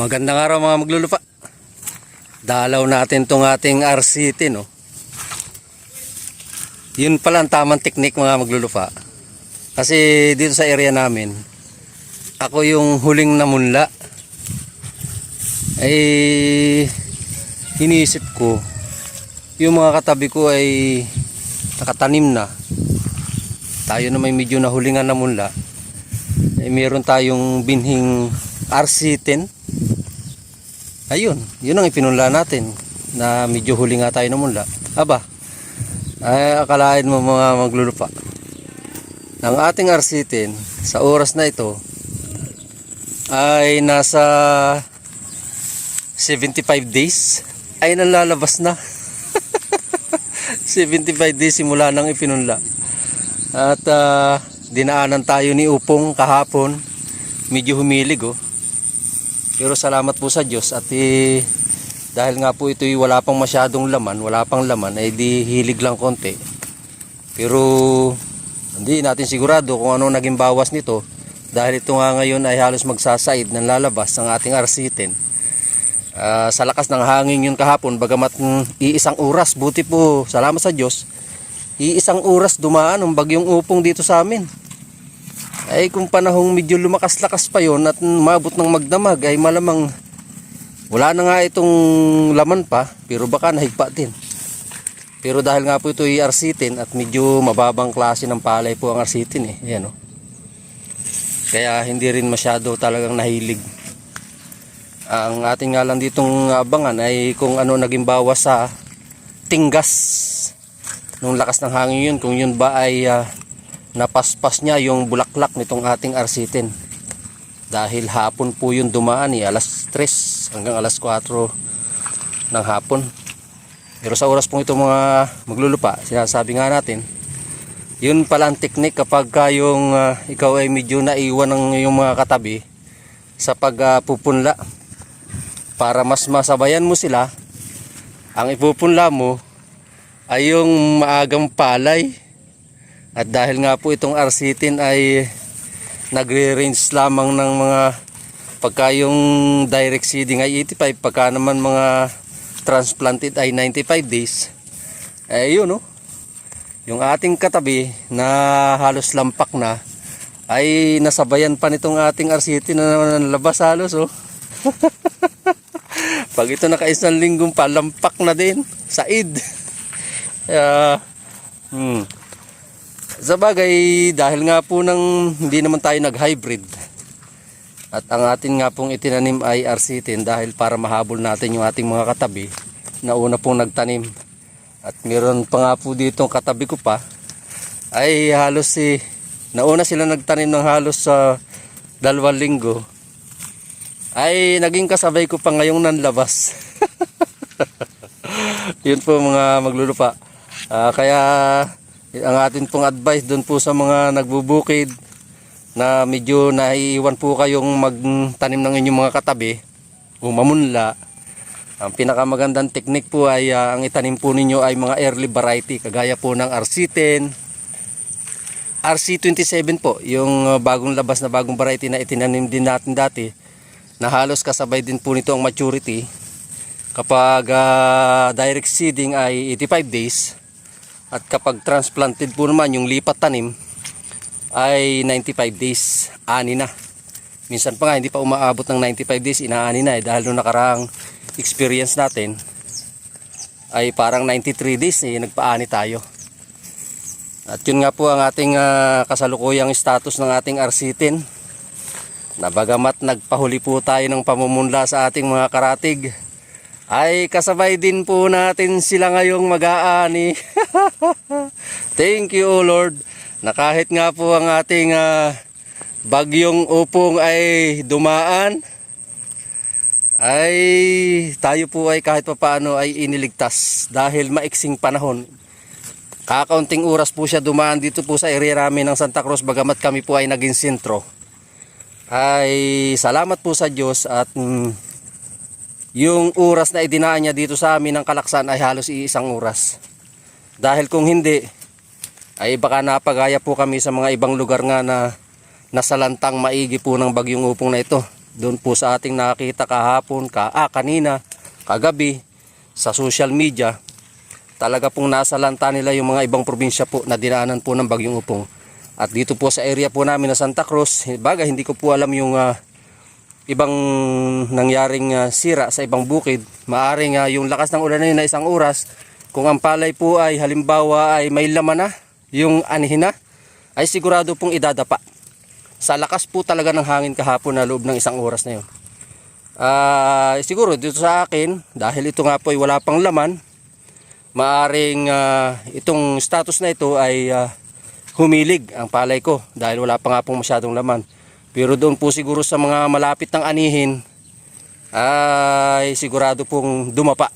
Magandang araw mga maglulupa. Dalaw natin tong ating RCT no. Yun pala ang tamang teknik mga maglulupa. Kasi dito sa area namin, ako yung huling namunla. Ay iniisip ko, yung mga katabi ko ay nakatanim na. Tayo na may medyo nahulingan na munla. Ay meron tayong binhing RC10 ayun yun ang ipinunla natin na medyo huli nga tayo namunla. Aba ay akalain mo mga maglulupa. Ng ating RC10 sa oras na ito ay nasa 75 days. Ay nalalabas na. 75 days simula nang ipinunla. At ah, dinaanan tayo ni Upong kahapon. Medyo humilig oh pero salamat po sa Diyos at eh, dahil nga po ito'y wala pang masyadong laman, wala pang laman, ay di hilig lang konti. Pero hindi natin sigurado kung ano naging bawas nito dahil ito nga ngayon ay halos magsasaid ng lalabas ang ating arsitin. Ah, sa lakas ng hangin yun kahapon, bagamat mm, iisang oras, buti po, salamat sa Diyos, iisang oras dumaan ang bagyong upong dito sa amin. Ay kung panahong medyo lumakas-lakas pa yon at maabot ng magdamag ay malamang wala na nga itong laman pa pero baka nahigpa din. Pero dahil nga po ito ay arsitin at medyo mababang klase ng palay po ang arsitin eh. Ayan o. Kaya hindi rin masyado talagang nahilig. Ang ating nga lang ditong abangan ay kung ano naging bawas sa tinggas nung lakas ng hangin yun kung yun ba ay ah, napaspas niya yung bulaklak nitong ating arsitin. Dahil hapon po yung dumaan eh alas 3 hanggang alas 4 ng hapon. Pero sa oras pong ito mga maglulupa sinasabi nga natin yun pala ang teknik kapag ka yung ah, ikaw ay medyo naiwan ng yung mga katabi sa pagpupunla. Para mas masabayan mo sila ang ipupunla mo ay yung maagang palay at dahil nga po itong R-Citin ay nagre-range lamang ng mga pagka yung direct seeding ay 85, pagka naman mga transplanted ay 95 days. Eh yun no. Yung ating katabi na halos lampak na ay nasabayan pa nitong ating R-Citin na nalabas halos oh. Pag ito nakaisang linggong pa, lampak na din. Said. Kaya, hmm. Sa bagay, dahil nga po nang hindi naman tayo nag-hybrid at ang atin nga pong itinanim ay arsitin dahil para mahabol natin yung ating mga katabi na una pong nagtanim. At meron pa nga po dito katabi ko pa ay halos si nauna sila nagtanim ng halos sa dalawang linggo ay naging kasabay ko pa ngayong nanlabas. Yun po mga maglulupa Ah, kaya ang atin pong advice doon po sa mga nagbubukid na medyo naiiwan po kayong magtanim ng inyong mga katabi o mamunla ang pinakamagandang teknik po ay ah, ang itanim po ninyo ay mga early variety kagaya po ng RC10 RC27 po yung ah, bagong labas na bagong variety na itinanim din natin dati na halos kasabay din po nito ang maturity kapag ah, direct seeding ay 85 days at kapag transplanted po naman yung lipat tanim ay 95 days, ani na. Minsan pa nga hindi pa umaabot ng 95 days, inaani na eh dahil nung nakaraang experience natin ay parang 93 days eh nagpaani tayo. At yun nga po ang ating ah, kasalukuyang status ng ating arsitin. Na bagamat nagpahuli po tayo ng pamumunla sa ating mga karatig, ay kasabay din po natin sila ngayong mag-aani. Thank you, O Lord, na kahit nga po ang ating ah, bagyong upong ay dumaan, ay tayo po ay kahit pa paano ay iniligtas dahil maiksing panahon. Kakaunting oras po siya dumaan dito po sa area namin ng Santa Cruz bagamat kami po ay naging sentro. Ay salamat po sa Diyos at mm, yung oras na idinaan niya dito sa amin ng kalaksan ay halos iisang oras. Dahil kung hindi, ay baka napagaya po kami sa mga ibang lugar nga na nasalantang maigi po ng bagyong upong na ito. doon po sa ating nakita kahapon, ka, ah, kanina, kagabi, sa social media, talaga pong nasa lanta nila yung mga ibang probinsya po na dinaanan po ng bagyong upong. At dito po sa area po namin na Santa Cruz, baga hindi ko po alam yung ah, ibang nangyaring ah, sira sa ibang bukid. Maaring ah, yung lakas ng ulan na isang oras, kung ang palay po ay halimbawa ay may laman na, yung anihin na, ay sigurado pong idadapa. Sa lakas po talaga ng hangin kahapon na loob ng isang oras na yun. Ah, siguro dito sa akin, dahil ito nga po ay wala pang laman, maaring ah, itong status na ito ay ah, humilig ang palay ko dahil wala pa nga pong masyadong laman. Pero doon po siguro sa mga malapit ng anihin ay sigurado pong dumapa.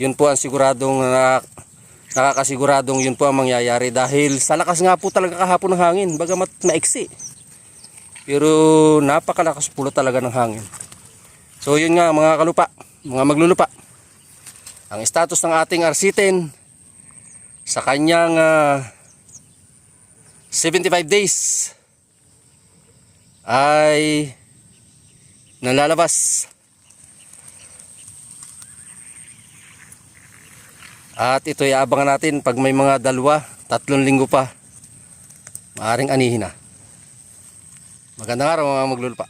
Yun po ang siguradong na, nakakasiguradong yun po ang mangyayari dahil sa lakas nga po talaga kahapon ng hangin bagamat maiksi. Pero napakalakas po talaga ng hangin. So yun nga mga kalupa, mga maglulupa. Ang status ng ating R10 sa kanyang ah, 75 days ay nalalabas. At ito ay abangan natin pag may mga dalawa, tatlong linggo pa. Maaring anihin na. Magandang araw mga maglulupa.